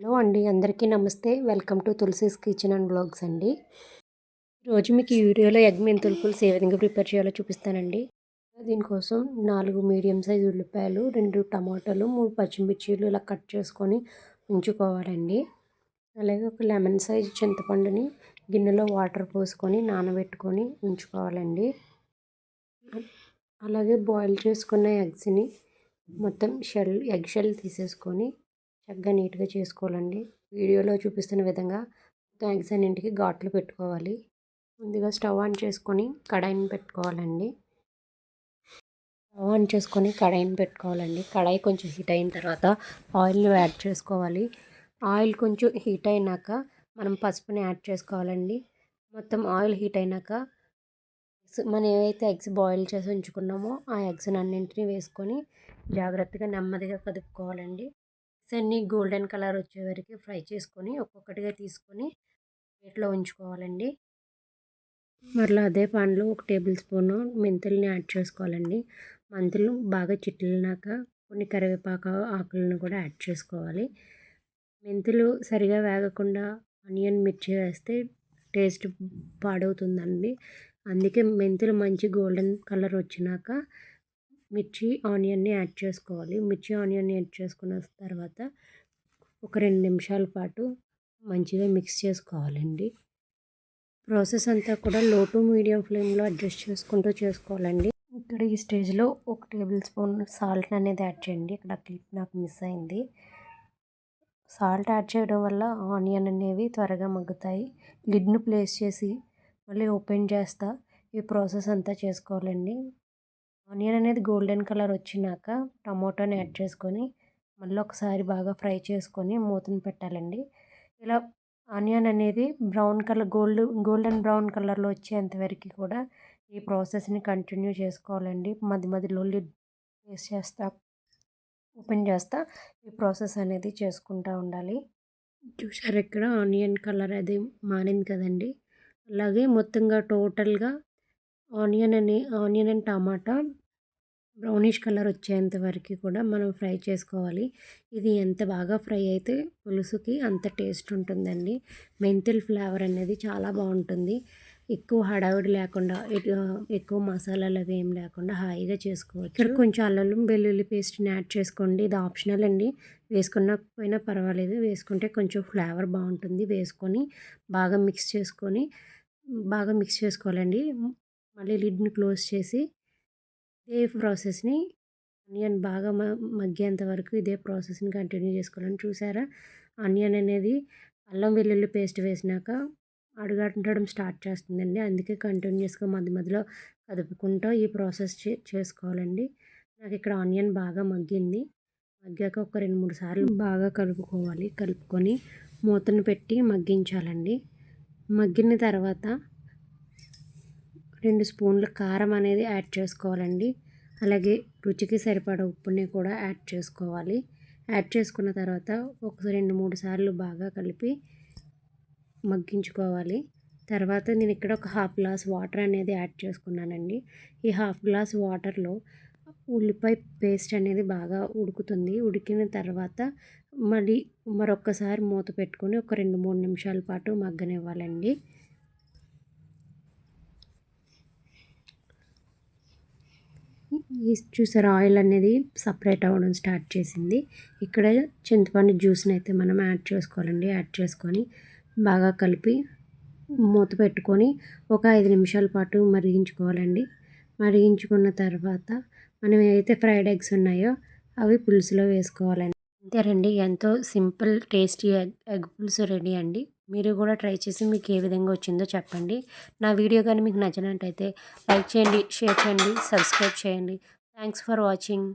Hello అండి. అందరికీ నమస్తే. Welcome to Tulasi's kitchen and blogs అండి. ఈరోజు మీకు ఈ వీడియోలో ఎగ్ మెంతుల పులుసు ఏ విధంగా ప్రిపేర్ చేయాలో చూపిస్తానండి. దీనికోసం నాలుగు మీడియం సైజు ఉల్లిపాయలు రెండు టమాటాలు మూడు పచ్చిమిర్చీలు ఇలా కట్ చేసుకొని ఉంచుకోవాలండి. అలాగే ఒక లెమన్ సైజ్ చింతపండుని గిన్నెలో వాటర్ పోసుకొని నానబెట్టుకొని ఉంచుకోవాలండి. అలాగే బాయిల్ చేసుకున్న ఎగ్స్ని మొత్తం షెల్ ఎగ్ షెల్ తీసేసుకొని చక్కగా నీట్గా చేసుకోవాలండి. వీడియోలో చూపిస్తున్న విధంగా మొత్తం ఎగ్స్ అన్నింటికి ఘాట్లు పెట్టుకోవాలి. ముందుగా స్టవ్ ఆన్ చేసుకొని కడాయిని పెట్టుకోవాలండి. స్టవ్ ఆన్ చేసుకొని కడాయిని పెట్టుకోవాలండి. కడాయి కొంచెం హీట్ అయిన తర్వాత ఆయిల్ని యాడ్ చేసుకోవాలి. ఆయిల్ కొంచెం హీట్ అయినాక మనం పసుపుని యాడ్ చేసుకోవాలండి. మొత్తం ఆయిల్ హీట్ అయినాక మనం ఏవైతే ఎగ్స్ బాయిల్ చేసి ఉంచుకున్నామో ఆ ఎగ్స్ అన్నింటినీ వేసుకొని జాగ్రత్తగా నెమ్మదిగా కదుపుకోవాలండి. అన్నీ గోల్డెన్ కలర్ వచ్చే వరకు ఫ్రై చేసుకొని ఒక్కొక్కటిగా తీసుకొని ప్లేట్లో ఉంచుకోవాలండి. మరలా అదే పాన్లో ఒక టేబుల్ స్పూన్ మెంతుల్ని యాడ్ చేసుకోవాలండి. మెంతులు బాగా చిట్లినాక కొన్ని కరివేపాకు ఆకులను కూడా యాడ్ చేసుకోవాలి. మెంతులు సరిగా వేగకుండా ఆనియన్ మిర్చి వేస్తే టేస్ట్ పాడవుతుందండి. అందుకే మెంతులు మంచి గోల్డెన్ కలర్ వచ్చినాక మిర్చి ఆనియన్ని యాడ్ చేసుకోవాలి. మిర్చి ఆనియన్ని యాడ్ చేసుకున్న తర్వాత ఒక రెండు నిమిషాల పాటు మంచిగా మిక్స్ చేసుకోవాలండి. ప్రాసెస్ అంతా కూడా లో టు మీడియం ఫ్లేమ్లో అడ్జస్ట్ చేసుకుంటూ చేసుకోవాలండి. ఇక్కడ ఈ స్టేజ్లో ఒక టేబుల్ స్పూన్ సాల్ట్ అనేది యాడ్ చేయండి. ఇక్కడ క్లిప్ నాకు మిస్ అయింది. సాల్ట్ యాడ్ చేయడం వల్ల ఆనియన్ అనేవి త్వరగా మగ్గుతాయి. లిడ్ను ప్లేస్ చేసి మళ్ళీ ఓపెన్ చేస్తా ఈ ప్రాసెస్ అంతా చేసుకోవాలండి. ఆనియన్ అనేది గోల్డెన్ కలర్ వచ్చినాక టమోటాని యాడ్ చేసుకొని మళ్ళీ ఒకసారి బాగా ఫ్రై చేసుకొని మూతను పెట్టాలండి. ఇలా ఆనియన్ అనేది brown colour gold golden brown కలర్లో వచ్చేంతవరకు కూడా ఈ ప్రాసెస్ని కంటిన్యూ చేసుకోవాలండి. మధ్య మధ్యలో లిడ్ వేస్ట్ చేస్తా ఓపెన్ చేస్తా ఈ ప్రాసెస్ అనేది చేసుకుంటూ ఉండాలి. చూసారు ఇక్కడ ఆనియన్ కలర్ అది మారింది కదండి. అలాగే మొత్తంగా టోటల్గా ఆనియన్ అని onion and tomato brownish colour వచ్చేంత వరకు కూడా మనం ఫ్రై చేసుకోవాలి. ఇది ఎంత బాగా ఫ్రై అయితే పులుసుకి అంత టేస్ట్ ఉంటుందండి. మెంతుల్ ఫ్లేవర్ అనేది చాలా బాగుంటుంది. ఎక్కువ హడావిడి లేకుండా ఎక్కువ మసాలాలు అవి ఏం లేకుండా హాయిగా చేసుకోవచ్చు. ఇక్కడ కొంచెం అల్లం వెల్లుల్లి పేస్ట్ని యాడ్ చేసుకోండి. ఇది ఆప్షనల్ అండి. వేసుకున్నకపోయినా పర్వాలేదు. వేసుకుంటే కొంచెం ఫ్లేవర్ బాగుంటుంది. వేసుకొని బాగా మిక్స్ చేసుకొని బాగా మిక్స్ చేసుకోవాలండి. మళ్ళీ లిడ్ని క్లోజ్ చేసి ఇదే ప్రాసెస్ని ఆనియన్ బాగా మగ్గేంత వరకు ఇదే ప్రాసెస్ని కంటిన్యూ చేసుకోవాలని చూసారా? ఆనియన్ అనేది అల్లం వెల్లుల్లి పేస్ట్ వేసినాక అడుగంటడం స్టార్ట్ చేస్తుందండి. అందుకే కంటిన్యూస్గా మధ్య మధ్యలో కదుపుకుంటూ ఈ ప్రాసెస్ చే చేసుకోవాలండి. నాకు ఇక్కడ ఆనియన్ బాగా మగ్గింది. మగ్గాక ఒక రెండు మూడు సార్లు బాగా కలుపుకోవాలి. కలుపుకొని మూతను పెట్టి మగ్గించాలండి. మగ్గిన తర్వాత రెండు స్పూన్ల కారం అనేది యాడ్ చేసుకోవాలండి. అలాగే రుచికి సరిపడ ఉప్పుని కూడా యాడ్ చేసుకోవాలి. యాడ్ చేసుకున్న తర్వాత ఒక రెండు మూడు సార్లు బాగా కలిపి మగ్గించుకోవాలి. తర్వాత నేను ఇక్కడ ఒక హాఫ్ గ్లాస్ వాటర్ అనేది యాడ్ చేసుకున్నానండి. ఈ హాఫ్ గ్లాస్ వాటర్లో ఉల్లిపాయ పేస్ట్ అనేది బాగా ఉడుకుతుంది. ఉడికిన తర్వాత మళ్ళీ మరొకసారి మూత పెట్టుకొని ఒక రెండు మూడు నిమిషాల పాటు మగ్గనివ్వాలండి. ఈ చూసారు ఆయిల్ అనేది సపరేట్ అవ్వడం స్టార్ట్ చేసింది. ఇక్కడ చింతపండు జ్యూస్ని అయితే మనం యాడ్ చేసుకోవాలండి. యాడ్ చేసుకొని బాగా కలిపి మూత పెట్టుకొని ఒక ఐదు నిమిషాల పాటు మరిగించుకోవాలండి. మరిగించుకున్న తర్వాత మనం ఏవైతే ఫ్రైడ్ ఎగ్స్ ఉన్నాయో అవి పులుసులో వేసుకోవాలండి. అంతేనండి ఎంతో సింపుల్ టేస్టీ ఎగ్ ఎగ్ పులుసు రెడీ అండి. మీరు కూడా ట్రై చేసి మీకు ఏ విధంగా వచ్చిందో చెప్పండి. నా వీడియో కానీ మీకు నచ్చినట్టయితే లైక్ చేయండి షేర్ చేయండి సబ్స్క్రైబ్ చేయండి. Thanks for watching.